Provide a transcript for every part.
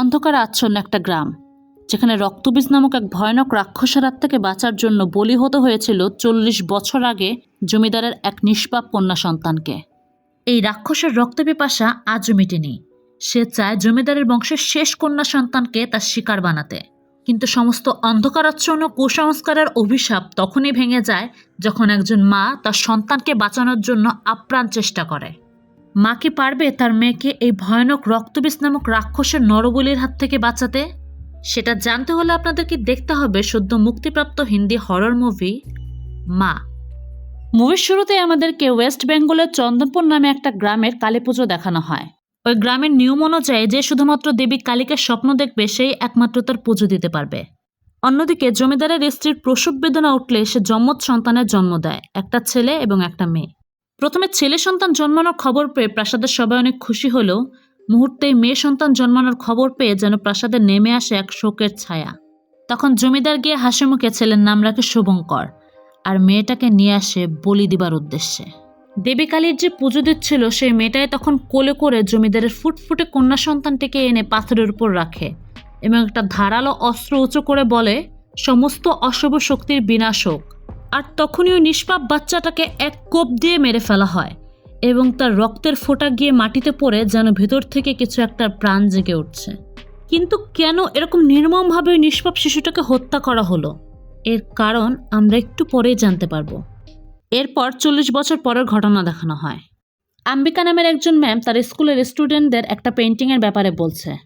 অন্ধকারে আচ্ছন্ন একটা গ্রাম, যেখানে রক্তবীজ নামক এক ভয়ানক রাক্ষসের হাত থেকে বাঁচার জন্য বলি হতে হয়েছিল চল্লিশ বছর আগে জমিদারের এক নিষ্পাপ কন্যা সন্তানকে। এই রাক্ষসের রক্তপিপাসা আজও মিটেনি। সে চায় জমিদারের বংশের শেষ কন্যা সন্তানকে তার শিকার বানাতে। কিন্তু সমস্ত অন্ধকারাচ্ছন্ন কুসংস্কারের অভিশাপ তখনই ভেঙে যায় যখন একজন মা তার সন্তানকে বাঁচানোর জন্য আপ্রাণ চেষ্টা করে। মা কি পারবে তার মেয়েকে এই ভয়ানক রক্তবিষ নামক রাক্ষসের নরবলির হাত থেকে বাঁচাতে? সেটা জানতে হলে আপনাদেরকে দেখতে হবে সদ্য মুক্তিপ্রাপ্ত হিন্দি হরর মুভি মা। মুভির শুরুতে আমাদেরকে ওয়েস্ট বেঙ্গলের চন্দনপুর নামে একটা গ্রামের কালী পুজো দেখানো হয়। ওই গ্রামের নিয়ম অনুযায়ী যে শুধুমাত্র দেবী কালীকে স্বপ্ন দেখবে, সেই একমাত্র তার পুজো দিতে পারবে। অন্যদিকে জমিদারের স্ত্রীর প্রসব বেদনা উঠলে সে যমজ সন্তানের জন্ম দেয়, একটা ছেলে এবং একটা মেয়ে। প্রথমে ছেলে সন্তান জন্মানোর খবর পেয়ে প্রাসাদের সবাই অনেক খুশি হলেও মুহূর্তেই মেয়ে সন্তান জন্মানোর খবর পেয়ে যেন প্রাসাদে নেমে আসে এক শোকের ছায়া। তখন জমিদার গিয়ে হাসি মুখে ছেলের নাম রাখে শুভঙ্কর আর মেয়েটাকে নিয়ে আসে বলি দিবার উদ্দেশ্যে। দেবী কালীর যে পুজো দিচ্ছিল, সেই মেয়েটাই তখন কোলে করে জমিদারের ফুটফুটে কন্যা সন্তানটিকে এনে পাথরের উপর রাখে এবং একটা ধারালো অস্ত্র উঁচু করে বলে, সমস্ত অশুভ শক্তির বিনাশ হোক আর তখনই ওই নিষ্পাপ বাচ্চাটাকে এক কোপ দিয়ে মেরে ফেলা হয় এবং তার রক্তের ফোঁটা গিয়ে মাটিতে পড়ে যেন ভেতর থেকে কিছু একটা প্রাণ জেগে উঠছে। কিন্তু কেন এরকম নির্মমভাবে ওই নিষ্পাপ শিশুটাকে হত্যা করা হলো? এর কারণ আমরা একটু পরেই জানতে পারব। এরপর চল্লিশ বছর পরের ঘটনা দেখানো হয়। আম্বিকা নামের একজন ম্যাম তার স্কুলের স্টুডেন্টদের একটা পেন্টিংয়ের ব্যাপারে বলছে।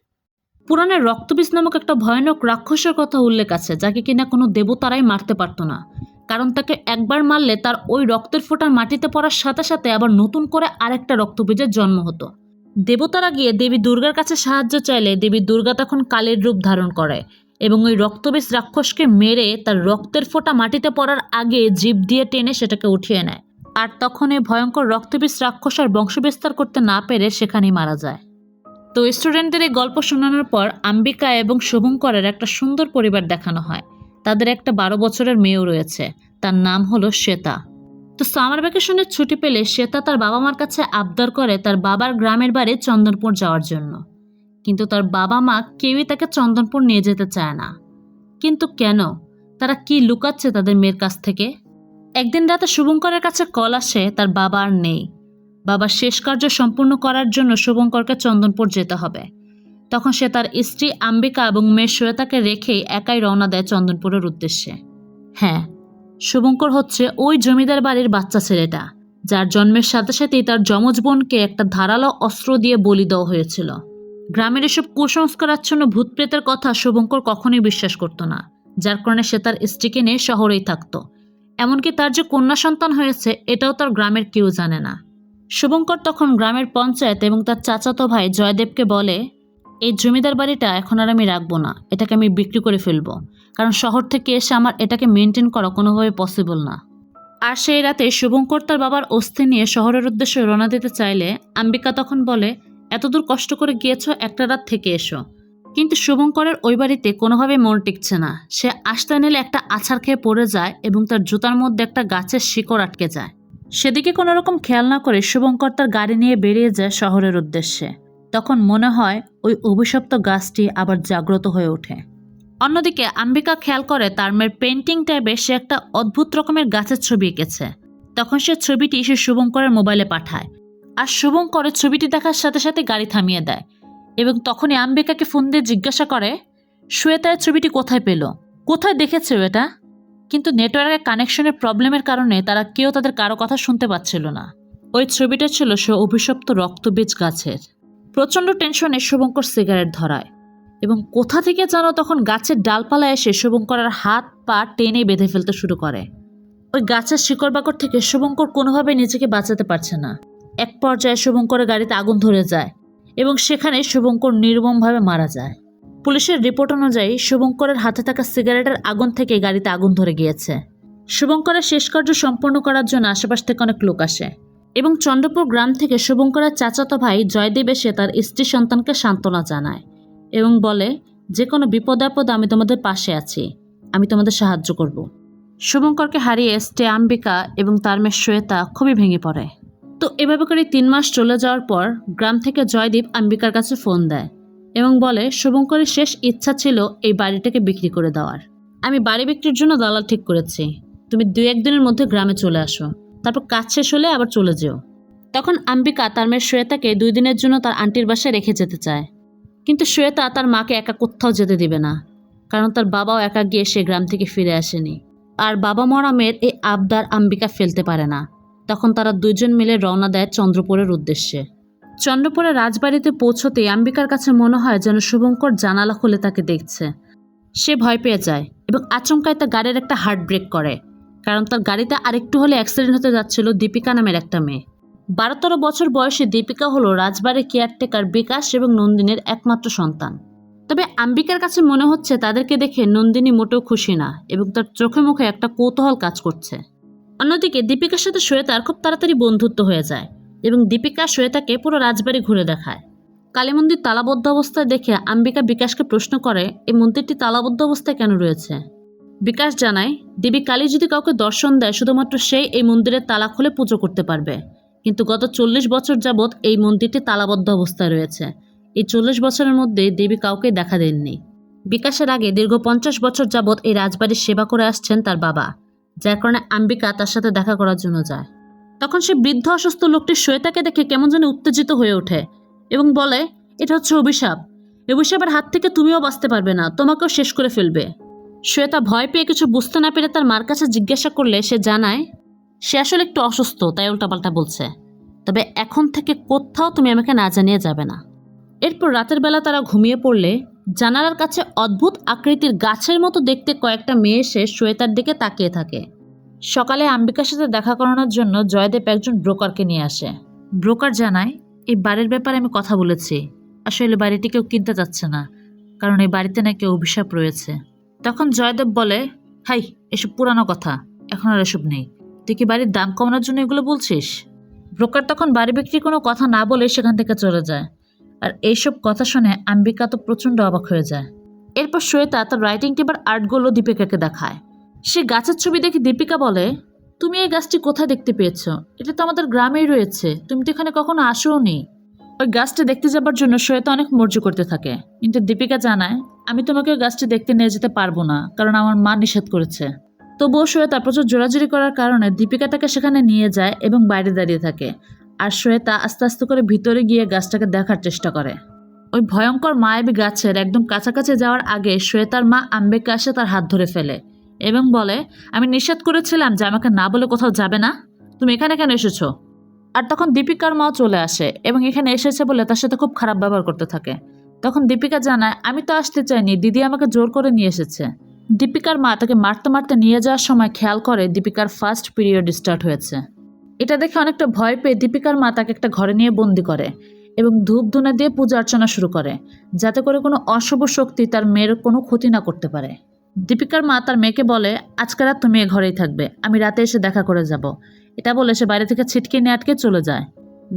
পুরাণের রক্তবীজ নামক একটা ভয়ানক রাক্ষসের কথা উল্লেখ আছে, যাকে কিনা কোনো দেবতারাই মারতে পারতো না। কারণ তাকে একবার মারলে তার ওই রক্তের ফোঁটা মাটিতে পড়ার সাথে সাথে আবার নতুন করে আরেকটা রক্তবীজের জন্ম হতো। দেবতারা গিয়ে দেবী দুর্গার কাছে সাহায্য চাইলে দেবী দুর্গা তখন কালের রূপ ধারণ করে এবং ওই রক্তবীজ রাক্ষসকে মেরে তার রক্তের ফোঁটা মাটিতে পড়ার আগে জীব দিয়ে টেনে সেটাকে উঠিয়ে নেয়। আর তখন এই ভয়ঙ্কর রক্তবীজ রাক্ষস আর বংশবিস্তার করতে না পেরে সেখানেই মারা যায়। তো স্টুডেন্টদের এই গল্প শোনানোর পর আম্বিকা এবং শুভঙ্করের একটা সুন্দর পরিবার দেখানো হয়। তাদের একটা বারো বছরের মেয়েও রয়েছে। তার নাম হলো শ্বেতা। তো সামার ভ্যাকেশনের ছুটি পেলে শ্বেতা তার বাবা মার কাছে আবদার করে তার বাবার গ্রামের বাড়ি চন্দনপুর যাওয়ার জন্য। কিন্তু তার বাবা মা কেউই তাকে চন্দনপুর নিয়ে যেতে চায় না। কিন্তু কেন? তারা কি লুকাচ্ছে তাদের মেয়ের কাছ থেকে? একদিন রাতে শুভঙ্করের কাছে কল আসে, তার বাবা আর নেই। বাবার শেষ কার্য সম্পূর্ণ করার জন্য শুভঙ্করকে চন্দনপুর যেতে হবে। তখন সে তার স্ত্রী আম্বিকা এবং মেয়ে শ্বেতাকে রেখেই একাই রওনা দেয় চন্দনপুরের উদ্দেশ্যে। হ্যাঁ শুভঙ্কর হচ্ছে ওই জমিদার বাড়ির বাচ্চা ছেলেটা, যার জন্মের সাথে সাথেই তার যমজ বোনকে একটা ধারালো অস্ত্র দিয়ে বলি দেওয়া হয়েছিল। গ্রামের এসব কুসংস্কারাচ্ছন্ন ভূতপ্রেতের কথা শুভঙ্কর কখনোই বিশ্বাস করত না, যার কারণে সে তার স্ত্রীকে নিয়ে শহরেই থাকত। এমনকি তার যে কন্যা সন্তান হয়েছে, এটাও তার গ্রামের কেউ জানে না। শুভঙ্কর তখন গ্রামের পঞ্চায়েত এবং তার চাচাতো ভাই জয়দেবকে বলে এই জমিদার বাড়িটা এখন আর আমি রাখব না, এটাকে আমি বিক্রি করে ফেলব। কারণ শহর থেকে এসে আমার এটাকে মেনটেন করা কোনোভাবে পসিবল না। আর সেই রাতে শুভঙ্কর তার বাবার অস্থি নিয়ে শহরের উদ্দেশ্যে রওনা দিতে চাইলে আম্বিকা তখন বলে, এতদূর কষ্ট করে গিয়েছ, একটা রাত থেকে এসো। কিন্তু শুভঙ্করের ওই বাড়িতে কোনোভাবে মন টিকছে না। সে আসতে নিলে একটা আছাড় খেয়ে পড়ে যায় এবং তার জুতার মধ্যে একটা গাছের শিকড় আটকে যায়। সেদিকে কোনো রকম খেয়াল না করে শুভঙ্কর তার গাড়ি নিয়ে বেরিয়ে যায় শহরের উদ্দেশ্যে। তখন মনে হয় ওই অভিশপ্ত গাছটি আবার জাগ্রত হয়ে ওঠে। অন্যদিকে আম্বিকা খেয়াল করে তার মেয়ের পেন্টিং ট্যাবে সে একটা অদ্ভুত রকমের গাছের ছবি এঁকেছে। তখন সে ছবিটি সে শুভঙ্করের মোবাইলে পাঠায় আর শুভঙ্করের ছবিটি দেখার সাথে সাথে গাড়ি থামিয়ে দেয় এবং তখনই আম্বিকাকে ফোন দিয়ে জিজ্ঞাসা করে শ্বেতার ছবিটি কোথায় পেল? কোথায় দেখেছে এটা? কিন্তু নেটওয়ার্কের কানেকশনের প্রবলেমের কারণে তারা কেউ তাদের কারও কথা শুনতে পাচ্ছিল না। ওই ছবিটা ছিল সে অভিশপ্ত রক্তবীজ গাছের। প্রচণ্ড টেনশনে শুভঙ্কর সিগারেট ধরায় এবং কোথা থেকে যেন তখন গাছের ডালপালা এসে শুভঙ্করের হাত পা টেনে বেঁধে ফেলতে শুরু করে। ওই গাছের শিকড় বাকড় থেকে শুভঙ্কর কোনোভাবে নিজেকে বাঁচাতে পারছে না। এক পর্যায়ে শুভঙ্করের গাড়িতে আগুন ধরে যায় এবং সেখানে শুভঙ্কর নির্মমভাবে মারা যায়। পুলিশের রিপোর্ট অনুযায়ী শুভঙ্করের হাতে থাকা সিগারেটের আগুন থেকে গাড়িতে আগুন ধরে গিয়েছে। শুভঙ্করের শেষ কার্য সম্পন্ন করার জন্য আশেপাশ থেকে অনেক লোক আসে। এবং চন্দ্রপুর গ্রাম থেকে শুভঙ্করের চাচাতো ভাই জয়দেব এসে তার স্ত্রী সন্তানকে সান্ত্বনা জানায় এবং বলে, যে কোনো বিপদাপদ আমি তোমাদের পাশে আছি। আমি তোমাদের সাহায্য করব। শুভঙ্করকে হারিয়ে স্টে আম্বিকা এবং তার মেয়ে শ্বেতা খুবই ভেঙে পড়ে। তো এভাবে করে তিন মাস চলে যাওয়ার পর গ্রাম থেকে জয়দীপ আম্বিকার কাছে ফোন দেয় এবং বলে, শুভঙ্করের শেষ ইচ্ছা ছিল এই বাড়িটাকে বিক্রি করে দেওয়ার। আমি বাড়ি বিক্রির জন্য দালাল ঠিক করেছি। তুমি দুই একদিনের মধ্যে গ্রামে চলে আসো। তারপর কাজ শেষ হলে আবার চলে যেও। তখন আম্বিকা তার মেয়ে শ্বেতাকে দুই দিনের জন্য তার আন্টির বাসায় রেখে যেতে চায়। কিন্তু শ্বেতা তার মাকে একা কোথাও যেতে দিবে না, কারণ তার বাবাও একা গিয়ে সে গ্রাম থেকে ফিরে আসেনি। আর বাবা মরা মেয়ের এই আবদার আম্বিকা ফেলতে পারে না। তখন তারা দুজন মিলে রওনা দেয় চন্দ্রপুরের উদ্দেশ্যে। চন্দ্রপুরের রাজবাড়িতে পৌঁছতেই আম্বিকার কাছে মনে হয় যেন শুভঙ্কর জানালা খুলে তাকে দেখছে। সে ভয় পেয়ে যায় এবং আচমকায় তার গাড়ির একটা হার্ট ব্রেক করে। কারণ তার গাড়িতে আরেকটু হলে অ্যাক্সিডেন্ট হতে যাচ্ছিল দীপিকা নামের একটা মেয়ে। বারো তেরো বছর বয়সে দীপিকা হলো রাজবাড়ির কেয়ারটেকার বিকাশ এবং নন্দিনীর একমাত্র সন্তান। তবে আম্বিকার কাছে মনে হচ্ছে তাদেরকে দেখে নন্দিনী মোটেও খুশি না এবং তার চোখে মুখে একটা কৌতূহল কাজ করছে। অন্যদিকে দীপিকার সাথে শ্বেতার খুব তাড়াতাড়ি বন্ধুত্ব হয়ে যায় এবং দীপিকা শ্বেতাকে পুরো রাজবাড়ি ঘুরে দেখায়। কালী মন্দির তালাবদ্ধ অবস্থায় দেখে আম্বিকা বিকাশকে প্রশ্ন করে, এই মন্দিরটি তালাবদ্ধ অবস্থায় কেন রয়েছে? বিকাশ জানায়, দেবী কালী যদি কাউকে দর্শন দেয়, শুধুমাত্র সেই এই মন্দিরের তালা খুলে পুজো করতে পারবে। কিন্তু গত চল্লিশ বছর যাবৎ এই মন্দিরটি তালাবদ্ধ অবস্থায় রয়েছে। এই চল্লিশ বছরের মধ্যে দেবী কাউকে দেখা দেননি। বিকাশের আগে দীর্ঘ পঞ্চাশ বছর যাবৎ এই রাজবাড়ির সেবা করে আসছেন তার বাবা, যার কারণে আম্বিকা তার সাথে দেখা করার জন্য যায়। তখন সে বৃদ্ধ অসুস্থ লোকটি শ্বেতাকে দেখে কেমন যেন উত্তেজিত হয়ে ওঠে এবং বলে, এটা হচ্ছে অভিশাপ। অভিশাপের হাত থেকে তুমিও বাঁচতে পারবে না, তোমাকেও শেষ করে ফেলবে। শ্বেতা ভয় পেয়ে কিছু বুঝতে না পেরে তার মার কাছে জিজ্ঞাসা করলে সে জানায়, সে আসলে একটু অসুস্থ, তাই উল্টাপাল্টা বলছে। তবে এখন থেকে কোথাও তুমি আমাকে না জানিয়ে যাবে না। এরপর রাতের বেলা তারা ঘুমিয়ে পড়লে জানালার কাছে অদ্ভুত আকৃতির গাছের মতো দেখতে কয়েকটা মেয়ে এসে শ্বেতার দিকে তাকিয়ে থাকে। সকালে আম্বিকার সাথে দেখা করানোর জন্য জয়দেব একজন ব্রোকারকে নিয়ে আসে। ব্রোকার জানায়, এই বাড়ির ব্যাপারে আমি কথা বলেছি। আসলে বাড়িটি কেউ কিনতে চাচ্ছে না, কারণ এই বাড়িতে নাকি অভিশাপ রয়েছে। তখন জয়দেব বলে, হাই, এসব পুরানো কথা, এখন আর এসব নেই। তুই কি বাড়ির দাম কমানোর জন্য এগুলো বলছিস? ব্রোকার তখন বাড়ি বিক্রির কোনো কথা না বলে সেখান থেকে চলে যায়। আর এইসব কথা শুনে আম্বিকা তো প্রচণ্ড অবাক হয়ে যায়। এরপর শ্বেতা তার রাইটিং টেবার আর্টগুলো দীপিকাকে দেখায়। সে গাছের ছবি দেখে দীপিকা বলে, তুমি এই গাছটি কোথায় দেখতে পেয়েছ? এটা তো আমাদের গ্রামেই রয়েছে। তুমি তো এখানে কখনো আসোও নি ওই গাছটি দেখতে যাবার জন্য শ্বেতা অনেক মর্জি করতে থাকে। কিন্তু দীপিকা জানায়, আমি তোমাকে ওই গাছটি দেখতে নিয়ে যেতে পারব না, কারণ আমার মা নিষেধ করেছে। তবুও শ্বেতা প্রচুর জোরাজুরি করার কারণে দীপিকা তাকে সেখানে নিয়ে যায় এবং বাইরে দাঁড়িয়ে থাকে। আর শ্বেতা আস্তে আস্তে করে ভিতরে গিয়ে গাছটাকে দেখার চেষ্টা করে। ওই ভয়ঙ্কর মায়াবী গাছের একদম কাছাকাছি যাওয়ার আগে শ্বেতার মা আম্বেকা এসে তার হাত ধরে ফেলে এবং বলে, আমি নিষেধ করেছিলাম যে আমাকে না বলে কোথাও যাবে না। তুমি এখানে কেন এসেছ? আর তখন দীপিকার মাও চলে আসে এবং এখানে এসেছে বলে তার সাথে খুব খারাপ ব্যবহার করতে থাকে। তখন দীপিকা জানায়, আমি তো আসতে চাইনি, দিদি আমাকে জোর করে নিয়ে এসেছে। দীপিকার মা তাকে মারতে মারতে নিয়ে যাওয়ার সময় খেয়াল করে দীপিকার ফার্স্ট পিরিয়ড স্টার্ট হয়েছে। এটা দেখে অনেকটা ভয় পেয়ে দীপিকার মা তাকে একটা ঘরে নিয়ে বন্দি করে এবং ধূপ ধুনা দিয়ে পূজা অর্চনা শুরু করে, যাতে করে কোনো অশুভ শক্তি তার মেয়ের কোনো ক্ষতি না করতে পারে। দীপিকার মা তার মেয়েকে বলে, আজকে রাত তুমি এ ঘরেই থাকবে, আমি রাতে এসে দেখা করে যাব। এটা বলে সে বাইরে থেকে ছিটকে নিয়ে আটকে চলে যায়।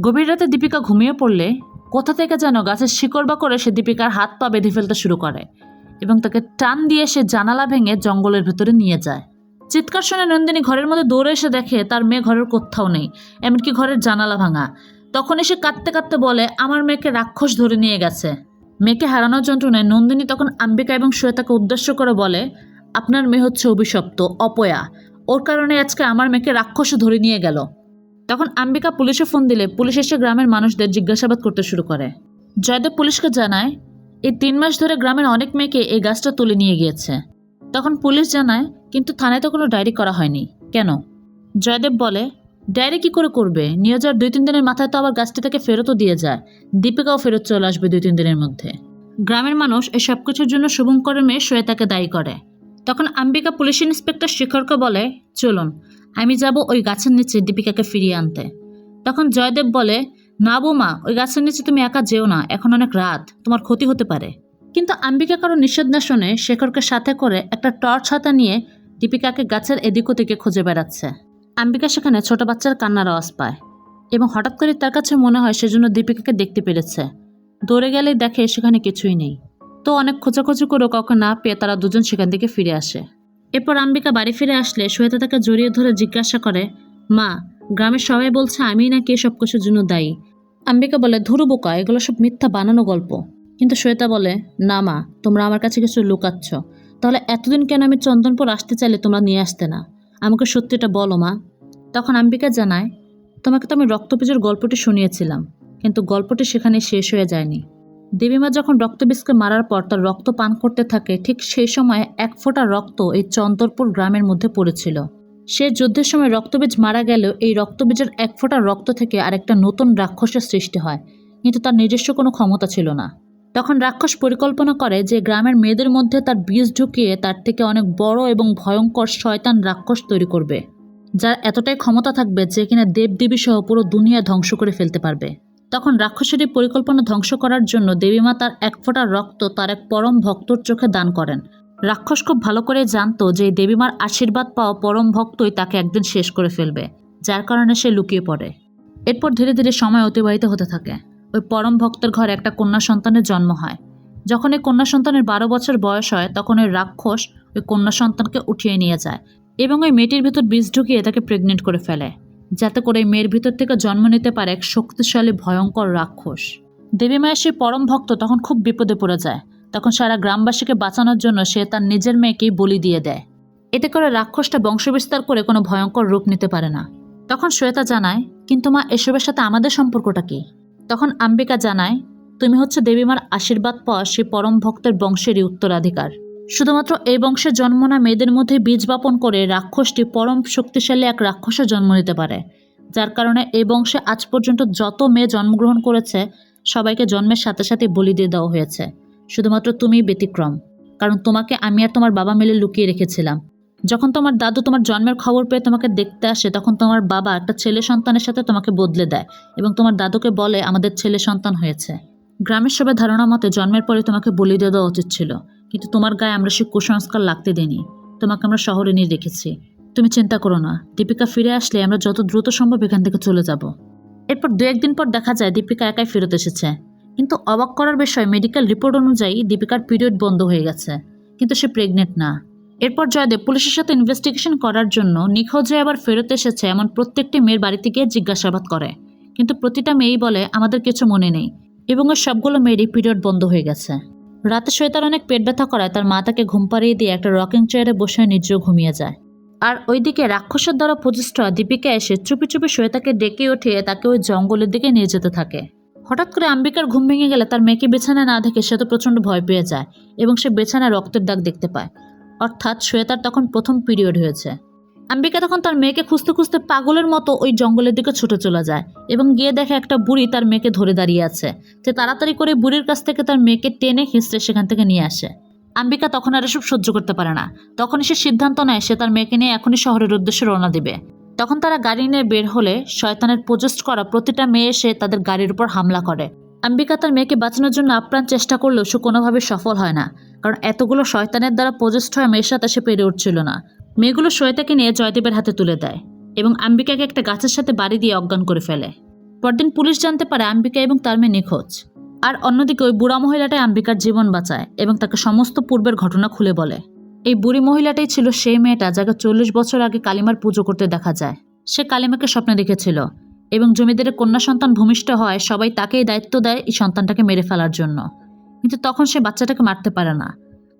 গভীর রাতে দীপিকা ঘুমিয়ে পড়লে কোথা থেকে যেন গাছের শিকড় বা করে সে দীপিকার হাত পা বেঁধে ফেলতে শুরু করে এবং তাকে টান দিয়ে সে জানালা ভেঙে জঙ্গলের ভেতরে নিয়ে যায়। চিৎকার শুনে নন্দিনী ঘরের মধ্যে দৌড়ে এসে দেখে তার মেয়ে ঘরের কোথাও নেই, এমনকি ঘরের জানালা ভাঙা। তখন এসে কাঁদতে কাঁদতে বলে, আমার মেয়েকে রাক্ষস ধরে নিয়ে গেছে। মেয়েকে হারানোর যন্ত্রণায় নন্দিনী তখন আম্বিকা এবং শ্বেতাকে উদ্দেশ্য করে বলে, আপনার মেয়ে হচ্ছে অভিশপ্ত, অপয়া। ওর কারণে আজকে আমার মেয়েকে রাক্ষস ধরে নিয়ে গেল। তখন আম্বিকা পুলিশে ফোন দিলে পুলিশ এসে গ্রামের মানুষদের জিজ্ঞাসাবাদ করতে শুরু করে। জয়দেব পুলিশকে জানায়, এই তিন মাস ধরে গ্রামের অনেক মেয়েকে এই গাছটা তুলে নিয়ে গিয়েছে। তখন পুলিশ জানায়, কিন্তু থানায় তো কোনো ডায়েরি করা হয়নি। কেন? জয়দেব বলে, ডায়েরি কি করে করবে? নিয়ে যাওয়ার দুই তিন দিনের মাথায় তো আবার গাছটি তাকে ফেরতও দিয়ে যায়। দীপিকাও ফেরত চলে আসবে দুই তিন দিনের মধ্যে। গ্রামের মানুষ এই সব কিছুর জন্য শুভঙ্করের মেয়ে শ্বেতাকে দায়ী করে। তখন আম্বিকা পুলিশ ইন্সপেক্টর শেখরকে বলে, চলুন, আমি যাব ওই গাছের নিচে দীপিকাকে ফিরিয়ে আনতে। তখন জয়দেব বলে, না বৌমা, ওই গাছের নিচে তুমি একা যেও না, এখন অনেক রাত, তোমার ক্ষতি হতে পারে। কিন্তু আম্বিকা কারও নিষেধ না শুনে শেখরকে সাথে করে একটা টর্চ হাতা নিয়ে দীপিকাকে গাছের এদিক ওদিকে খুঁজে বেড়াচ্ছে। আম্বিকা সেখানে ছোট বাচ্চার কান্নার আওয়াজ পায় এবং হঠাৎ করে তার কাছে মনে হয় সেজন্য দীপিকাকে দেখতে পেরেছে। দৌড়ে গেলেই দেখে সেখানে কিছুই নেই। তো অনেক খোঁজাখুঁজি করেও কাউকে না পেয়ে তারা দুজন সেখান থেকে ফিরে আসে। এরপর আম্বিকা বাড়ি ফিরে আসলে শ্বেতা তাকে জড়িয়ে ধরে জিজ্ঞাসা করে, মা, গ্রামের সবাই বলছে আমিই নাকি সব কিছুর জন্য দায়ী? আম্বিকা বলে, ধরু বোকা, এগুলো সব মিথ্যা বানানো গল্প। কিন্তু শ্বেতা বলে, না মা, তোমরা আমার কাছে কিছু লুকাচ্ছ। তাহলে এতদিন কেন আমি চন্দনপুর আসতে চাইলে তোমরা নিয়ে আসতে না? আমাকে সত্যিটা বলো মা। তখন আম্বিকা জানায়, তোমাকে তো আমি রক্তবীজের গল্পটি শুনিয়েছিলাম, কিন্তু গল্পটি সেখানে শেষ হয়ে যায়নি। দেবীমা যখন রক্তবীজকে মারার পর তার রক্ত পান করতে থাকে, ঠিক সেই সময় এক ফোঁটা রক্ত এই চন্দরপুর গ্রামের মধ্যে পড়েছিল। সে যুদ্ধের সময় রক্তবীজ মারা গেলেও এই রক্তবীজের এক ফোঁটা রক্ত থেকে আরেকটা নতুন রাক্ষসের সৃষ্টি হয়, কিন্তু তার নিজস্ব কোনো ক্ষমতা ছিল না। তখন রাক্ষস পরিকল্পনা করে যে গ্রামের মেয়েদের মধ্যে তার বীজ ঢুকিয়ে তার থেকে অনেক বড় এবং ভয়ঙ্কর শয়তান রাক্ষস তৈরি করবে, যার এতটাই ক্ষমতা থাকবে যে কিনা দেবদেবী সহ পুরো দুনিয়া ধ্বংস করে ফেলতে পারবে। তখন রাক্ষসের পরিকল্পনা ধ্বংস করার জন্য দেবীমা তার এক ফোঁটা রক্ত তার এক পরম ভক্তর চোখে দান করেন। রাক্ষস খুব ভালো করে জানতো যে দেবীমার আশীর্বাদ পাওয়া পরম ভক্তই তাকে একদিন শেষ করে ফেলবে, যার কারণে সে লুকিয়ে পড়ে। এরপর ধীরে ধীরে সময় অতিবাহিত হতে থাকে। ওই পরম ভক্তের ঘরে একটা কন্যা সন্তানের জন্ম হয়। যখন এই কন্যা সন্তানের বারো বছর বয়স হয়, তখন ওই রাক্ষস ওই কন্যা সন্তানকে উঠিয়ে নিয়ে যায় এবং ওই মেয়েটির ভিতর বীজ ঢুকিয়ে তাকে প্রেগনেন্ট করে ফেলে। যাতে করে মেয়ের ভিতর থেকে জন্ম নিতে পারে এক শক্তিশালী, ভয়ঙ্কর রাক্ষস। দেবী মায়ের সেই পরম ভক্ত তখন খুব বিপদে পড়ে যায়। তখন সারা গ্রামবাসীকে বাঁচানোর জন্য সে তার নিজের মেয়েকেই বলি দিয়ে দেয়। এতে করে রাক্ষসটা বংশবিস্তার করে কোনো ভয়ঙ্কর রূপ নিতে পারে না। তখন শ্বেতা জানায়, কিন্তু মা, এসবের সাথে আমাদের সম্পর্কটা কি? তখন আম্বিকা জানায়, তুমি হচ্ছে দেবীমার আশীর্বাদ পাওয়া সেই পরম ভক্তের বংশেরই উত্তরাধিকার। শুধুমাত্র এই বংশের জন্ম না, মেয়েদের মধ্যে বীজ বপন করে রাক্ষসটি পরম শক্তিশালী এক রাক্ষসে জন্ম নিতে পারে। যার কারণে এই বংশে আজ পর্যন্ত যত মেয়ে জন্মগ্রহণ করেছে, সবাইকে জন্মের সাথে সাথে বলি দিয়ে দেওয়া হয়েছে। শুধুমাত্র তুমিই ব্যতিক্রম, কারণ তোমাকে আমি আর তোমার বাবা মিলে লুকিয়ে রেখেছিলাম। যখন তোমার দাদু তোমার জন্মের খবর পেয়ে তোমাকে দেখতে আসে, তখন তোমার বাবা একটা ছেলে সন্তানের সাথে তোমাকে বদলে দেয় এবং তোমার দাদুকে বলে, আমাদের ছেলে সন্তান হয়েছে। গ্রামের সবাই ধারণা মতে জন্মের পরে তোমাকে বলি দিয়ে দেওয়া উচিত ছিল। কিন্তু তোমার গায়ে আমরা সে কুসংস্কার লাগতে দিইনি তোমাকে আমরা শহরে নিয়ে রেখেছি। তুমি চিন্তা করো না, দীপিকা ফিরে আসলে আমরা যত দ্রুত সম্ভব এখান থেকে চলে যাব। এরপর দু একদিন পর দেখা যায় দীপিকা একাই ফেরত এসেছে। কিন্তু অবাক করার বিষয় মেডিকেল রিপোর্ট অনুযায়ী দীপিকার পিরিয়ড বন্ধ হয়ে গেছে। কিন্তু সে প্রেগনেন্ট না। এরপর জয়দেব পুলিশের সাথে ইনভেস্টিগেশন করার জন্য নিখোঁজ আবার ফেরত এসেছে এমন প্রত্যেকটি মেয়ের বাড়িতে গিয়ে জিজ্ঞাসাবাদ করে। কিন্তু প্রতিটা মেয়েই বলে, আমাদের কিছু মনে নেই। এবং সবগুলো মেয়েরই পিরিয়ড বন্ধ হয়ে গেছে। রাতে শ্বেতার অনেক পেট ব্যথা করায় তার মা তাকে ঘুম পাড়িয়ে দিয়ে একটা রকিং চেয়ারে বসে নিজেও ঘুমিয়ে যায়। আর ওইদিকে রাক্ষসের দ্বারা প্রচেষ্টা দীপিকা এসে চুপি চুপি শ্বেতাকে ডেকে উঠিয়ে তাকে ওই জঙ্গলের দিকে নিয়ে যেতে থাকে। হঠাৎ করে আম্বিকার ঘুম ভেঙে গেলে তার মেয়েকে বিছানায় না দেখে সে তো প্রচণ্ড ভয় পেয়ে যায় এবং সে বিছানায় রক্তের দাগ দেখতে পায়। অর্থাৎ শ্বেতার তখন প্রথম পিরিয়ড হয়েছে। আম্বিকা তখন তার মেয়েকে খুঁজতে খুঁজতে পাগলের মতো ওই জঙ্গলের দিকে ছুটে চলে যায় এবং গিয়ে দেখে একটা বুড়ি তার মেয়েকে ধরে দাঁড়িয়ে আছে। সে তাড়াতাড়ি করে বুড়ির কাছ থেকে তার মেয়েকে টেনে হিঁচড়ে সেখান থেকে নিয়ে আসে। আম্বিকা তখন আর এসব সহ্য করতে পারে না। তখনই সে সিদ্ধান্ত নেয় সে তার মেয়েকে নিয়ে এখনই শহরের উদ্দেশ্যে রওনা দিবে। তখন তারা গাড়ি নিয়ে বের হলে শয়তানের প্রজেস্ট করা প্রতিটা মেয়ে এসে তাদের গাড়ির উপর হামলা করে। আম্বিকা তার মেয়েকে বাঁচানোর জন্য আপ্রাণ চেষ্টা করলেও সে কোনোভাবে সফল হয় না। কারণ এতগুলো শয়তানের দ্বারা প্রজেস্ট হয়ে মেয়ের সাথে সে পেরে উঠছিল না। মেয়েগুলো শ্বেতাকে নিয়ে জয়দেবের হাতে তুলে দেয় এবং আম্বিকাকে একটা গাছের সাথে বাড়ি দিয়ে অজ্ঞান করে ফেলে। পরদিন পুলিশ জানতে পারে আম্বিকা এবং তার মেয়ে নিখোঁজ। আর অন্যদিকে ওই বুড়া মহিলাটাই আম্বিকার জীবন বাঁচায় এবং তাকে সমস্ত পূর্বের ঘটনা খুলে বলে। এই বুড়ি মহিলাটাই ছিল সেই মেয়েটা যাকে চল্লিশ বছর আগে কালিমার পুজো করতে দেখা যায়। সে কালিমাকে স্বপ্নে দেখেছিল এবং জমিদারের কন্যা সন্তান ভূমিষ্ঠ হয়, সবাই তাকেই দায়িত্ব দেয় এই সন্তানটাকে মেরে ফেলার জন্য। কিন্তু তখন সে বাচ্চাটাকে মারতে পারে না।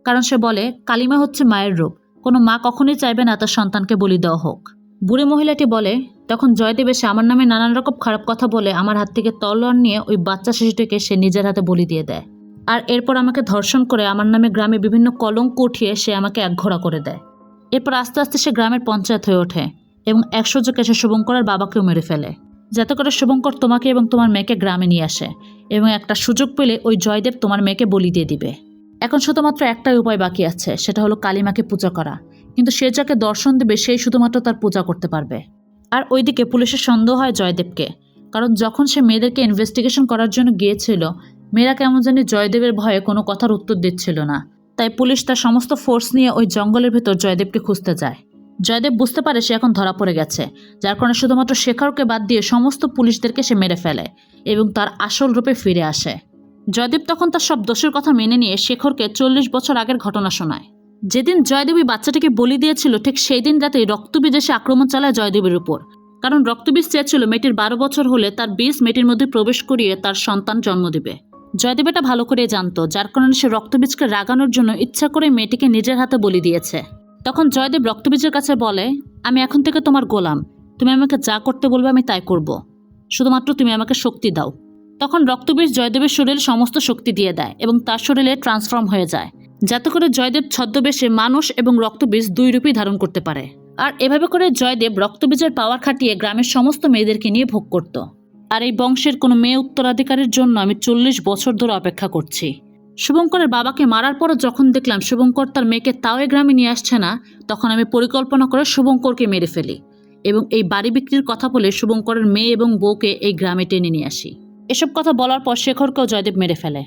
কারণ সে বলে, কালিমা হচ্ছে মায়ের রূপ। কোনো মা কখনোই চাইবে না তার সন্তানকে বলি দেওয়া হোক। বুড়ি মহিলাটি বলে, তখন জয়দেব এসে আমার নামে নানান রকম খারাপ কথা বলে আমার হাত থেকে তলোয়ার নিয়ে ওই বাচ্চা শিশুটিকে সে নিজের হাতে বলি দিয়ে দেয়। আর এরপর আমাকে ধর্ষণ করে আমার নামে গ্রামে বিভিন্ন কলঙ্ক উঠিয়ে সে আমাকে একঘোড়া করে দেয়। এরপর আস্তে আস্তে সে গ্রামের পঞ্চায়েত হয়ে ওঠে এবং এক সুযোগে সে শুভঙ্করের বাবাকেও মেরে ফেলে। যাতে করে শুভঙ্কর তোমাকে এবং তোমার মেয়েকে গ্রামে নিয়ে আসে এবং একটা সুযোগ পেলে ওই জয়দেব তোমার মেয়েকে বলি দিয়ে দিবে। এখন শুধুমাত্র একটাই উপায় বাকি আছে, সেটা হলো কালিমাকে পূজা করা। কিন্তু সে যাকে দর্শন দেবে, সেই শুধুমাত্র তার পূজা করতে পারবে। আর ওইদিকে পুলিশের সন্দেহ হয় জয়দেবকে, কারণ যখন সে মেয়েদেরকে ইনভেস্টিগেশন করার জন্য গিয়েছিল, মেয়েরা কেমন জানি জয়দেবের ভয়ে কোনো কথার উত্তর দিচ্ছিল না। তাই পুলিশ তার সমস্ত ফোর্স নিয়ে ওই জঙ্গলের ভেতর জয়দেবকে খুঁজতে যায়। জয়দেব বুঝতে পারে সে এখন ধরা পড়ে গেছে, যার কারণে শুধুমাত্র শেখরকে বাদ দিয়ে সমস্ত পুলিশদেরকে সে মেরে ফেলে এবং তার আসল রূপে ফিরে আসে। জয়দেব তখন তার সব দোষের কথা মেনে নিয়ে শেখরকে চল্লিশ বছর আগের ঘটনা শোনায়। যেদিন জয়দেবী বাচ্চাটিকে বলি দিয়েছিল, ঠিক সেই দিন রাতেই রক্তবীজ এসে আক্রমণ চালায় জয়দেবের উপর। কারণ রক্তবীজ চেয়েছিল মেয়েটির বারো বছর হলে তার বীজ মেয়েটির মধ্যে প্রবেশ করিয়ে তার সন্তান জন্ম দেবে। জয়দেব এটা ভালো করে জানতো, যার কারণে সে রক্তবীজকে রাগানোর জন্য ইচ্ছা করে মেয়েটিকে নিজের হাতে বলি দিয়েছে। তখন জয়দেব রক্তবীজের কাছে বলে, আমি এখন থেকে তোমার গোলাম। তুমি আমাকে যা করতে বলবে আমি তাই করব। শুধুমাত্র তুমি আমাকে শক্তি দাও। তখন রক্তবীজ জয়দেবের শরীরে সমস্ত শক্তি দিয়ে দেয় এবং তার শরীরে ট্রান্সফর্ম হয়ে যায়। যাতে করে জয়দেব ছদ্মবেশে মানুষ এবং রক্তবীজ দুই রূপই ধারণ করতে পারে। আর এভাবে করে জয়দেব রক্তবীজের পাওয়ার খাটিয়ে গ্রামের সমস্ত মেয়েদেরকে নিয়ে ভোগ করত। আর এই বংশের কোনো মেয়ে উত্তরাধিকারের জন্য আমি চল্লিশ বছর ধরে অপেক্ষা করছি। শুভঙ্করের বাবাকে মারার পরও যখন দেখলাম শুভঙ্কর তার মেয়েকে তাও গ্রামে নিয়ে আসছে না, তখন আমি পরিকল্পনা করে শুভঙ্করকে মেরে ফেলি এবং এই বাড়ি বিক্রির কথা বলে শুভঙ্করের মেয়ে এবং বউকে এই গ্রামে টেনে নিয়ে আসি। এসব কথা বলার পর শেখরকেও জয়দেব মেরে ফেলে।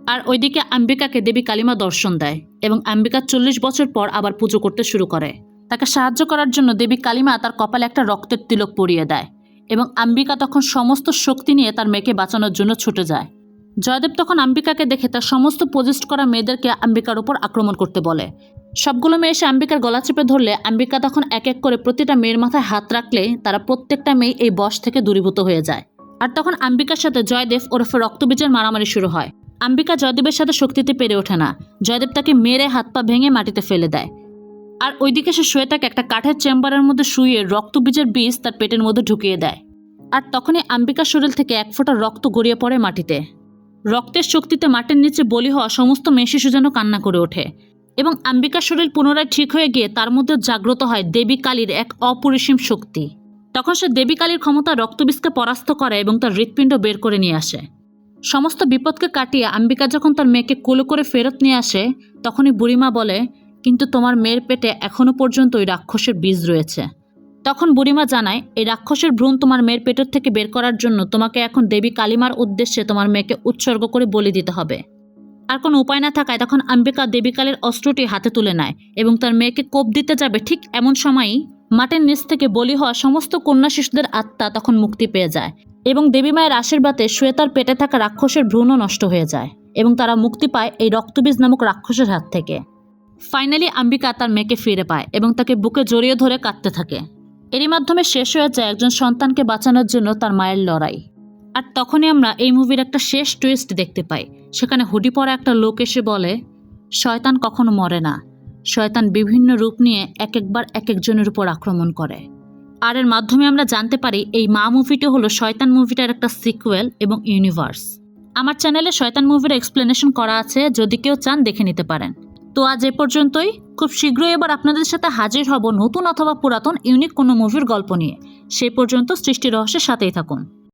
আর ওইদিকে আম্বিকাকে দেবী কালিমা দর্শন দেয় এবং আম্বিকা চল্লিশ বছর পর আবার পুজো করতে শুরু করে। তাকে সাহায্য করার জন্য দেবী কালিমা তার কপালে একটা রক্তের তিলক পরিয়ে দেয় এবং আম্বিকা তখন সমস্ত শক্তি নিয়ে তার মেয়েকে বাঁচানোর জন্য ছুটে যায়। জয়দেব তখন আম্বিকাকে দেখে তার সমস্ত পজিস্ট করা মেয়েদেরকে আম্বিকার উপর আক্রমণ করতে বলে। সবগুলো মেয়ে এসে আম্বিকার গলা চেপে ধরলে আম্বিকা তখন এক এক করে প্রতিটা মেয়ের মাথায় হাত রাখলে তারা প্রত্যেকটা মেয়ে এই বশ থেকে দূরীভূত হয়ে যায়। আর তখন আম্বিকার সাথে জয়দেব ওরফে রক্তবীজের মারামারি শুরু হয়। আম্বিকা জয়দেবের সাথে শক্তিতে পেরে ওঠে না। জয়দেব তাকে মেরে হাত পা ভেঙে মাটিতে ফেলে দেয়। আর ওইদিকে সে শ্বেতাকে একটা কাঠের চেম্বারের মধ্যে শুয়ে রক্তবীজের বীজ তার পেটের মধ্যে ঢুকিয়ে দেয়। আর তখনই আম্বিকার শরীর থেকে এক ফোঁটা রক্ত গড়িয়ে পড়ে মাটিতে। রক্তের শক্তিতে মাটির নিচে বলি হওয়া সমস্ত মেয়ে শিশু যেন কান্না করে ওঠে। এবং আম্বিকার শরীর পুনরায় ঠিক হয়ে গিয়ে তার মধ্যে জাগ্রত হয় দেবী কালীর এক অপরিসীম শক্তি। তখন সে দেবী কালীর ক্ষমতা রক্তবীজকে পরাস্ত করে এবং তার হৃৎপিণ্ড বের করে নিয়ে আসে। সমস্ত বিপদকে কাটিয়ে আম্বিকা যখন তার মেয়েকে কোলো করে ফেরত নিয়ে আসে, তখনই বুড়িমা বলে, কিন্তু তোমার মেয়ের পেটে এখনও পর্যন্ত ওই রাক্ষসের বীজ রয়েছে। তখন বুড়িমা জানায়, এই রাক্ষসের ভ্রূণ তোমার মেয়ের পেটের থেকে বের করার জন্য তোমাকে এখন দেবী কালিমার উদ্দেশ্যে তোমার মেয়েকে উৎসর্গ করে বলি দিতে হবে। আর কোনো উপায় না থাকায় তখন আম্বিকা দেবীকালের অস্ত্রটি হাতে তুলে নেয় এবং তার মেয়েকে কোপ দিতে যাবে ঠিক এমন সময়ই মাটির নিচ থেকে বলি হওয়া সমস্ত কন্যা শিশুদের আত্মা তখন মুক্তি পেয়ে যায় এবং দেবী মায়ের আশীর্বাদে শ্বেতার পেটে থাকা রাক্ষসের ভ্রূণও নষ্ট হয়ে যায় এবং তারা মুক্তি পায় এই রক্তবীজ নামক রাক্ষসের হাত থেকে। ফাইনালি আম্বিকা তার মেয়েকে ফিরে পায় এবং তাকে বুকে জড়িয়ে ধরে কাঁদতে থাকে। এরই মাধ্যমে শেষ হয়ে যায় একজন সন্তানকে বাঁচানোর জন্য তার মায়ের লড়াই। আর তখনই আমরা এই মুভির একটা শেষ টুইস্ট দেখতে পাই। সেখানে হুডি পরা একটা লোক এসে বলে, শয়তান কখনো মরে না। শয়তান বিভিন্ন রূপ নিয়ে এক একবার এক একজনের উপর আক্রমণ করে। আর এর মাধ্যমে আমরা জানতে পারি এই মা মুভিটি হলো শয়তান মুভিটার একটা সিকুয়েল এবং ইউনিভার্স। আমার চ্যানেলে শয়তান মুভির এক্সপ্লেনেশন করা আছে, যদি কেউ চান দেখে নিতে পারেন। তো আজ এ পর্যন্তই। খুব শীঘ্রই এবার আপনাদের সাথে হাজির হব নতুন অথবা পুরাতন, ইউনিক কোনো মুভির গল্প নিয়ে। সেই পর্যন্ত সৃষ্টি রহস্যের সাথেই থাকুন।